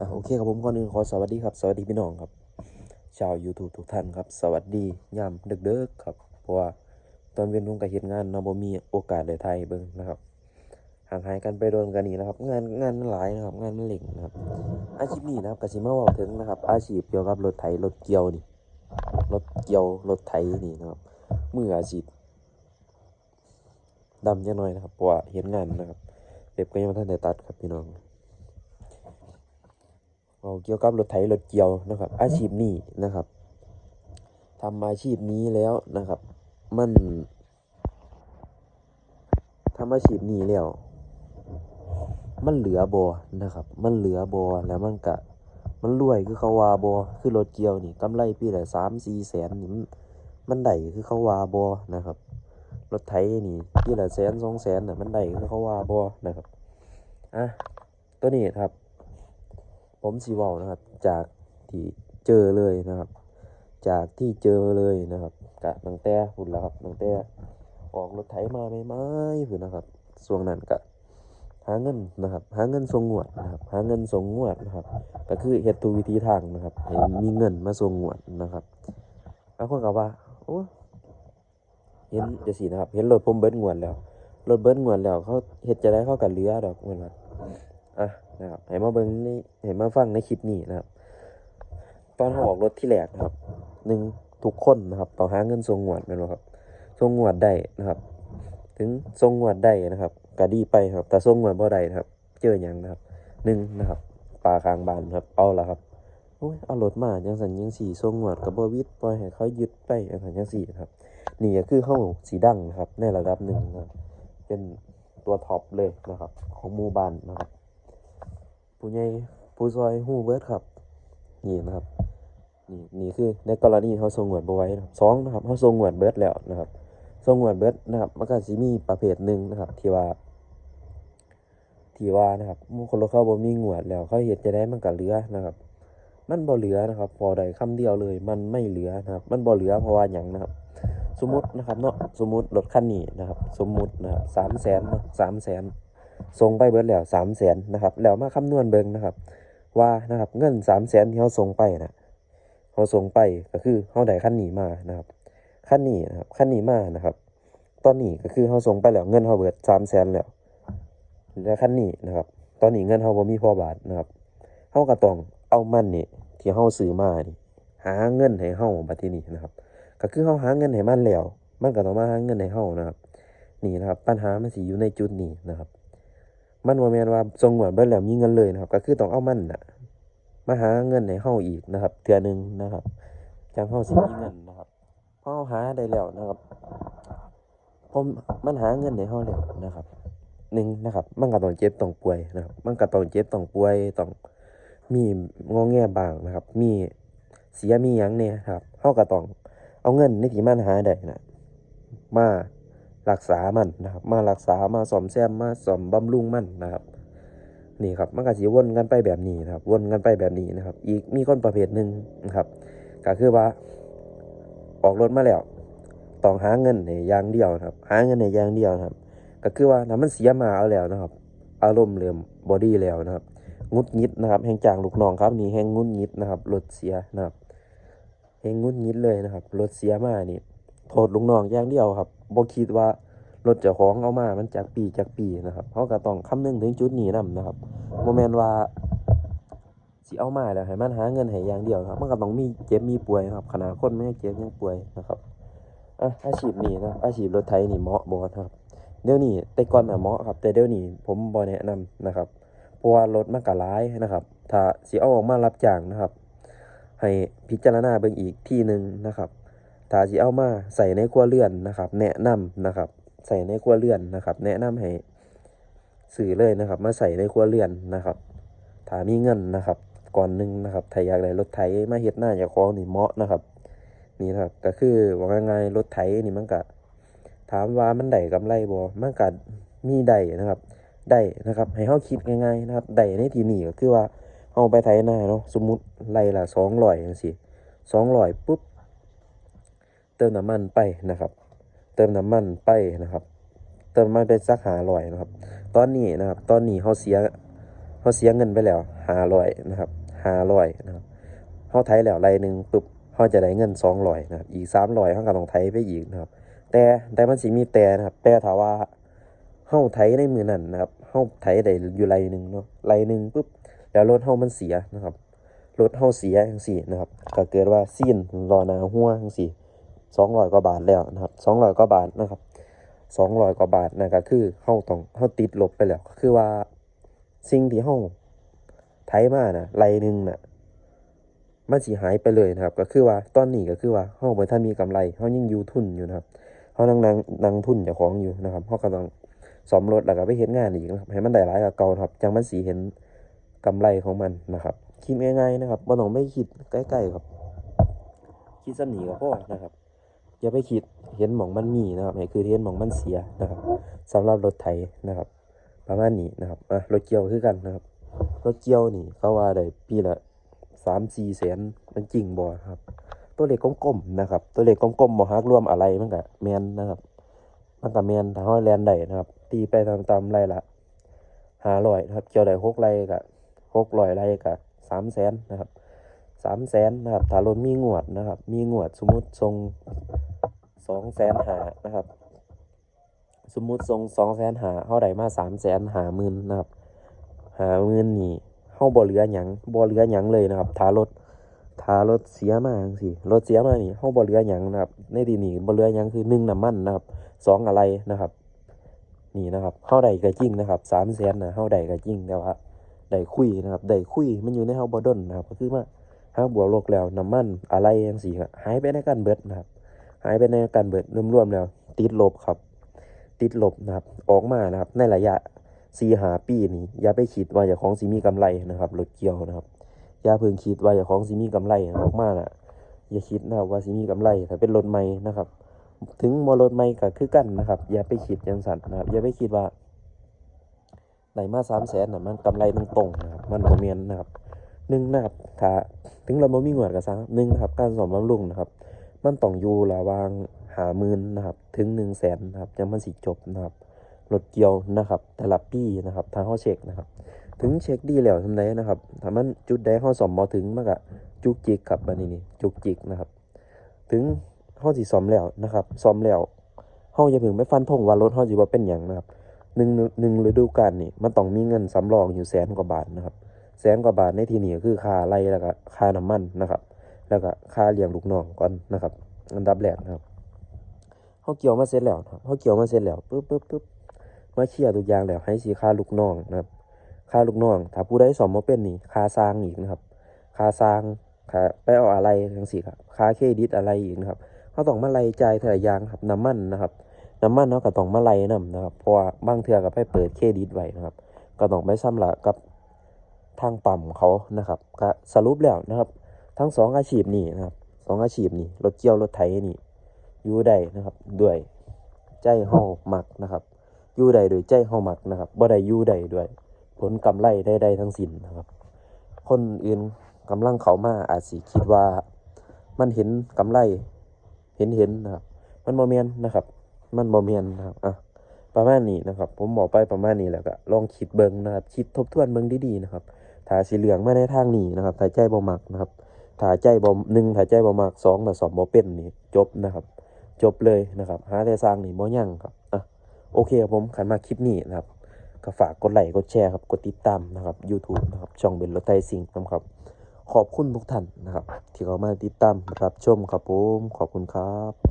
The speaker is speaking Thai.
อะโอเคครับผมก่อนอื่นขอสวัสดีครับ สวัสดีพี่น้องครับ ชาว YouTube ทุกท่านครับ สวัสดียามดึกๆครับ เพราะว่าตอนเวียนวงกับเฮ็ดงานเนาะบ่มีโอกาสได้ถ่ายเบิ่งนะครับห่างหายกันไปโดนกันนี่นะครับ งานงานหลายนะครับ งานมันเล่งนะครับ อาชีพนี้นะครับกสิมาว้าถึงนะครับ อาชีพเกี่ยวกับรถไถรถเกี่ยวนี่รถเกี่ยวรถไถนี่นะครับมืออาชีพดำจังหน่อยนะครับเพราะว่าเฮ็ดงานนะครับเล็บก็ยังบ่ทันได้ตัดครับพี่น้อง เอาเกี่ยวกับรถไถรถเกี่ยวนะครับ อาชีพนี้นะครับทำอาชีพนี้แล้วนะครับ มันทำอาชีพนี้แล้ว มันเหลือบอนะครับ มันเหลือบอแล้วมันกะมันรวยคือเขาว่าบอคือรถเกี่ยวนี่กำไรปีละสามสี่แสนนี่มันมันได้คือเขาว่าบอนะครับรถไถนี่ปีละแสนสองแสนน่ะมันได้คือเขาว่าบอนะครับอะตัวนี้ครับ ผมสีว้านะครับ จากที่เจอเลยนะครับ จากที่เจอเลยนะครับกะตั้งแต่พุ่นแล้วครับตั้งแต่ออกรถไถมาใหม่ๆพุ่นนะครับช่วงนั้นก็หาเงินนะครับ หาเงินส่งงวดนะครับ หาเงินส่งงวดนะครับ ก็คือเฮ็ดทุวิธีทางนะครับให้มีเงินมาส่งงวดนะครับบางคนก็ว่าโอ้เห็นจังซี่นะครับ เห็นรถผมเบิดงวดแล้วรถเบิดงวดแล้วเขาเฮ็ดจะได้เข้าก็เหลือดอกเงินว่า อะนะครับให้มาเบิ่งในให้มาฟังในคลิปนี้นะครับ ตอนเขาออกรถที่แรกนะครับหนึ่งทุกคนนะครับต้อหาเงินส่งงวดแม่นบ่ครับส่งงวดได้นะครับ ถึงส่งงวดได้นะครับก็ดีไปครับ แต่ส่งงวดบ่ได้นะครับ เจอหยังนะครับหนึ่งนะครับปลาข้างบานครับเอาละครับโอ้ยเอารถมาจังสันจังสี่ส่งงวดก็บ่วิดปล่อยให้เขายึดไปจังสันจังสี่ครับนี่ก็คือเฮาสีดังนะครับ ในระดับหนึ่งนะเป็นตัวท็อปเลยนะครับ ของหมู่บ้านนะครับ ผู้ใหญ่ผู้ซอยฮู้เบิดครับ นี่นะครับ นี่นี่คือในกรณีเขาส่งหวดบไว้นะครับสองนะครับเขาส่งหวดเบิดแล้วนะครับส่งหวดเบิดนะครับมันก็สิมีประเภทหนึ่งนะครับ ที่ว่า ที่ว่านะครับมูคนรถเข้าบ่มีหวดแล้วเขาเฮ็ดจะได้มันก็เหลือนะครับ มันบ่เหลือนะครับพอได้คำเดียวเลย มันไม่เหลือนะครับ มันบ่เหลือเพราะว่าหยังนะครับสมมุตินะครับเนาะสมมุติรถคันนี้นะครับ สมมุตินะครับสามแสนสามแสน ส่งไปเบิดแล้วสามแสนนะครับแล้วมาคำนวณเบิงนะครับ ว่านะครับเงินสามแสนที่เขาส่งไปนะเขาส่งไปก็คือเขาได้ขั้นหนีมานะครับขั้นหนีนะครับขั้นหนีมานะครับ ตอนนี้ก็คือเขาส่งไปแล้วเงินเขาเบิดสามแสนแล้วแล้วขั้นหนีนะครับ ตอนนี้เงินเขาบ่มีพอบาทนะครับเขาก็ต้องเอามันนี่ที่เขาซื้อมานี่หาเงินให้เขาบัดที่นี้นะครับ ก็คือเขาหาเงินให้มันแล้วมันก็ต้องมาหาเงินให้เขานะครับ นี่นะครับ ปัญหามันสิอยู่ในจุดนี้นะครับ มันบ่แมนว่าส่งหวดเบิดแล้วมีเงินเลยนะครับ ก็คือต้องเอามันน่ะมาหาเงินให้เฮาอีกนะครับ เทื่อหนึงนะครับจังเฮาสิมีเงินนะครับพอเฮาหาได้แล้วนะครับพอมันหาเงินให้เฮาแล้วนะครับหนึ่งนะครับ มันก็ต้องเจ็บต้องป่วยนะครับ มันก็ต้องเจ็บต้องป่วยต้องมีงอแงบ้างนะครับ มีเสียมีหยังเนี่ยครับเฮาก็ต้องเอาเงินในที่มันหาได้นะมา รักษามันนะครับ มารักษามาซ่อมแซมมาซ่อมบำรุงมันนะครับ นี่ครับมันก็สิวนกันไปแบบนี้นะครับ วนกันไปแบบนี้นะครับ อีกมีคนประเภทหนึ่งนะครับ ก็คือว่า ออกรถมาแล้วต้องหาเงินในอย่างเดียวนะครับ หาเงินในอย่างเดียวนะครับ ก็คือว่าถ้ามันเสียมาเอาแล้วนะครับ อารมณ์เริ่มบอดี้แล้วนะครับงุดงิดนะครับ แห่งจางลูกน้องครับนี่แห่งงุดงิดนะครับรถเสียนะครับแห่งงุดงิดเลยนะครับรถเสียมานี่ โทษลูกน้องอย่างเดียวครับบ่คิดว่ารถเจ้าของเอามา มันจากปีจากปีนะครับเขาก็ต้องคำนึงถึงจุดนี้นํนะครับบ่แม่นว่าสิเอามาแล้วให้มันหาเงินให้อย่างเดียวครับ มันก็ต้องมีเจ็บมีป่วยครับขนาดคนไม่เจ็บยังป่วยนะครับอะอาชีพนี้นะอาชีพรถไถนี่เหมาะบ่ครับเดี๋ยวนี้แต่ก่อนน่ะเหมาะครับ แต่เดี๋ยวนี้ผมบ่แนะนำนะครับเพราะว่ารถมันก็หลายนะครับ ถ้าสิเอาออกมารับจ้างนะครับ ให้พิจารณาเบิ่งอีกที่หนึ่งนะครับ ถ้าสิเอามาใส่ในครัวเรือนนะครับ แนะนำนะครับ ใส่ในครัวเรือนนะครับ แนะนำให้ซื้อเลยนะครับ มาใส่ในครัวเรือนนะครับถ้ามีเงินนะครับก่อนหนึ่งนะครับถ้าอยากได้รถไถมาเฮ็ดหน้าเจ้าของนี่เหมาะนะครับ นี่นะครับก็คือว่าง่ายๆรถไถนี่มันก็ถามว่ามันได้กำไรบ่มันก็มีได้นะครับได้นะครับ ให้เฮาคิดง่ายๆนะครับได้ในที่นี้ก็คือว่าเฮาไปไถนาเนาะสมมุติไร่ละ200จังซี่200ปุ๊บ เติมน้ำมันไปนะครับ เติมน้ำมันไปนะครับ เติมน้ำมันไปสักหาร้อยนะครับ ตอนนี้นะครับ ตอนนี้เขาเสียเขาเสียเงินไปแล้ว500นะครับ500นะครับเฮาไถแล้วไรหนึ่งปุ๊บเฮาจะได้เงิน200นะครับอีก300เฮาก็ต้องไถไปอีกนะครับ แต่แต่มันสิมีแต่นะครับ แต่ถาว่าเฮาไถในมือนั้นนะครับเฮาไถได้อยู่ไรหนึ่งเนาะไรหนึ่งปุ๊บแล้วรถเฮามันเสียนะครับรถเฮาเสียจังซี่นะครับ ก็เกิดว่าซีนล้อหน้าหัวจังสี่ ซี่200กว่าบาทแล้วนะครับ200กว่าบาทนะครับ200กว่าบาทนั่นก็คือเฮาต้องเฮาติดลบไปแล้วก็คือว่าสิ่งที่เฮาไถมาน่ะไรหนึ่งน่ะมันสิหายไปเลยนะครับ ก็คือว่าตอนนี้ก็คือว่าเฮาบ่ทันมีกำไรเฮายังยูทุนอยู่นะครับเฮานั่งนั่งนั่งทุนเจ้าของอยู่นะครับเฮาก็ต้องซ่อมรถแล้วก็ไปเฮ็ดงานอีกนะครับให้มันได้หลายกว่าเก่าครับจังมันสิเห็นกำไรของมันนะครับ คิดง่าย ๆ นะครับบ่ต้องไปคิดใกล้ๆครับ คิดซะนี้ก็พอนะครับ อย่าไปคิดเห็นหม่องมันมีนะครับให้คือเห็นหม่องมันเสียนะครับสำหรับรถไถนะครับ ประมาณนี้นะครับอะรถเกี่ยวคือกันนะครับรถเกี่ยวนี่เขาว่าได้ปีละสามสี่แสนมันจริงบ่ครับ ตัวเลขกลมๆนะครับ ตัวเลขกลมๆบ่ฮักรวมอะไรมันก็แมนนะครับมันก็แมนถ้าเฮาแลนได้นะครับตีไปตามๆไรละ500นะครับ เกี่ยวได้6ไรก็600ไรก็3แสนนะครับ 3แสนนะครับถ้ารถมีงวดนะครับ มีงวดสมมุติทรง2แสนหานะครับ สมมุติทรง2แสนหาเฮาได้มา3แสนหาหมื่นนะครับหาเงินนี่เฮาบ่เหลือหยังบ่เหลือหยังเลยนะครับถ้ารถถ้ารถเสียมาจังซี่รถเสียมานี่เฮาบ่เหลือหยังนะครับ ในที่นี้บ่เหลือหยังคือหนึ่งน้ำมันนะครับสองอะไรนะครับ นี่นะครับเฮาได้ก็จริงนะครับ300,000น่ะเฮาได้ก็จริงแต่ว่าได้คุยนะครับได้คุยมันอยู่ในเฮาบ่ดนนะครับก็คือว่า หากบวกลบแล้วน้ำมันอะไรจังซี่ก็หายไปในกันเบิดนะครับ หายไปในกันเบิดรวมๆแล้ว ติดลบครับ ติดลบนะครับ ออกมานะครับ ในระยะสี่หาปีนี้อย่าไปคิดว่าจ้าของสิมีกำไรนะครับรถเกี่ยวนะครับอย่าเพิ่งคิดว่าจ้าของสิมีกำไรออกมาน่ะ อย่าคิดนะครับว่าสิมีกำไรถ้าเป็นรถใหม่นะครับ ถึงบ่รถใหม่ก็คือกันนะครับ อย่าไปคิดจังซั่นนะครับ อย่าไปคิดว่าได้มา300,000น่ะมันกำไรตรงๆนะครับมันบ่แม่นนะครับ หนึ่งนะครับถ้าถึงเราบ่มีงวดก็ซังหนึ่งนะครับ การซ่อมบำรุงนะครับ มันต้องอยู่ระวาง50,000นะครับ ถึง100,000นนะครับจังมันสิจบนะครับรถเกี่ยวนะครับแต่ละปีนะครับ ทางเฮาเช็คนะครับ ถึงเช็คดีแล้วทำไดนะครับถ้ามันจุดใดเฮาซ่อมบ่ถึงมันก็จุกจิกครับบัดนี้นี่จุกจิกนะครับ ถึงเฮาสิซ่อมแล้วนะครับซ่อมแล้วเฮาอย่าเพิ่งไปฟันธงว่ารถเฮาสิบ่เป็นหยังนะครับหนึ่งหนึ่งฤดูกาลนี่มันต้องมีเงินสำรองอยู่แสนกว่าบาทนะครับ แสนกว่าบาทในที่นี้ก็คือค่าไล่แล้วก็ค่าน้ำมันนะครับ แล้วก็ค่าเลี้ยงลูกน้องก่อนนะครับ อันดับแรกนะครับเฮาเกี่ยวมาเสร็จแล้วนะครับเฮาเกี่ยวมาเสร็จแล้วปึ๊บปึ๊บปึ๊บมาเคลียร์ทุกอย่างแล้วให้สีค่าลูกน้องนะครับค่าลูกน้องถ้าผู้ใดสอบมาเป็นนี่ค่าสร้างอีกนะครับค่าสร้างค่าไปเอาอะไรทั้งสี่ครับค่าเครดิตอะไรอีกนะครับเขาต้องมาไล่จ่ายแต่ละอย่างครับน้ำมันนะครับน้ำมันเขาะก็ต้องมาไล่นํนะครับเพราะว่าบางเทื่อก็ไปเปิดเครดิตไว้นะครับ ก็ต้องไปซ้ำละกับ ทางปั๊มเขานะครับก็สรุปแล้วนะครับ ทั้งสองอาชีพนี้นะครับสองอาชีพนี้รถเกี่ยวรถไถนี่อยู่ได้นะครับด้วยใจเฮามักนะครับอยู่ใดโดยใจเฮามักนะครับบ่ได้อยู่ใดด้วย ผลกำไรใดๆทั้งสิ้นนะครับ คนอื่นกำลังเขามาอาจสิคิดว่ามันเห็นกำไรเห็นเห็นนะครับ มันบ่แม่นนะครับ มันบ่แม่นนะครับอะประมาณนี้นะครับ ผมบอกไปประมาณนี้แล้วก็ลองคิดเบิ่งนะครับ คิดทบทวนเบิ่งดีๆนะครับ ถาสิเหลือกมาในทางนี้นะครับถ้าใจบ่มักนะครับถ้าใจบ่หนึ่งถ้าใจบ่มักสองถ้าสอบบ่เป็นนี่จบนะครับ จบเลยนะครับหาแต่สร้างนี่บ่ยังครับอะโอเคครับผมขันมาคลิปนี้นะครับก็ฝากกดไลค์กดแชร์ครับกดติดตามนะครับ YouTube นะครับช่องเบนรถไทยสิงห์นะครับ ขอบคุณทุกท่านนะครับ ที่เข้ามาติดตามรับชมครับผมขอบคุณครับ